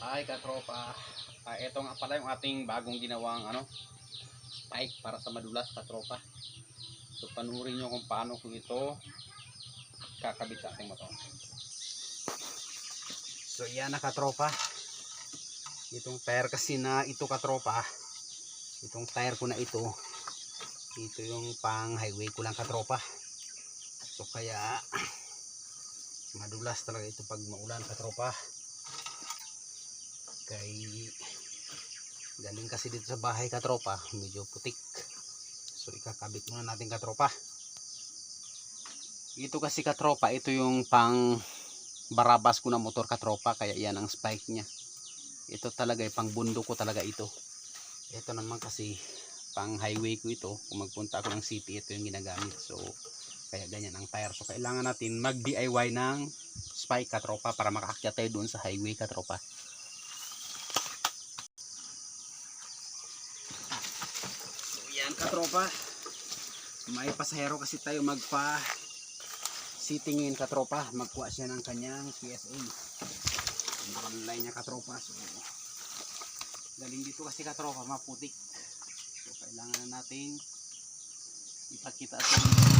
Ay katropa, ah, ito nga pala yung ating bagong ginawang ano, spike para sa madulas katropa. So panurin nyo kung paano ko ito kakabit sa ating motor. So yan na katropa. Itong tire kasi na ito katropa. Itong tire ko na ito. Ito yung pang highway ko lang katropa. So kaya madulas talaga ito pag maulan katropa kay galing kasi dito sa bahay katropa medyo putik. So ikakabit muna natin katropa ito kasi katropa ito yung pang barabas ko na motor katropa kaya yan ang spike nya ito talaga yung pang bundo ko talaga ito. Ito naman kasi pang highway ko ito. Kung magpunta ako ng city ito yung ginagamit. So kaya ganyan ang tire. So kailangan natin mag DIY ng spike katropa para makaakyat tayo doon sa highway katropa Katropa. May pasahero kasi tayo magpa sitingin katropa. Magkuha siya ng kanyang PSA. Online niya katropa. So galing dito kasi katropa maputik. So kailangan na nating ipakita sa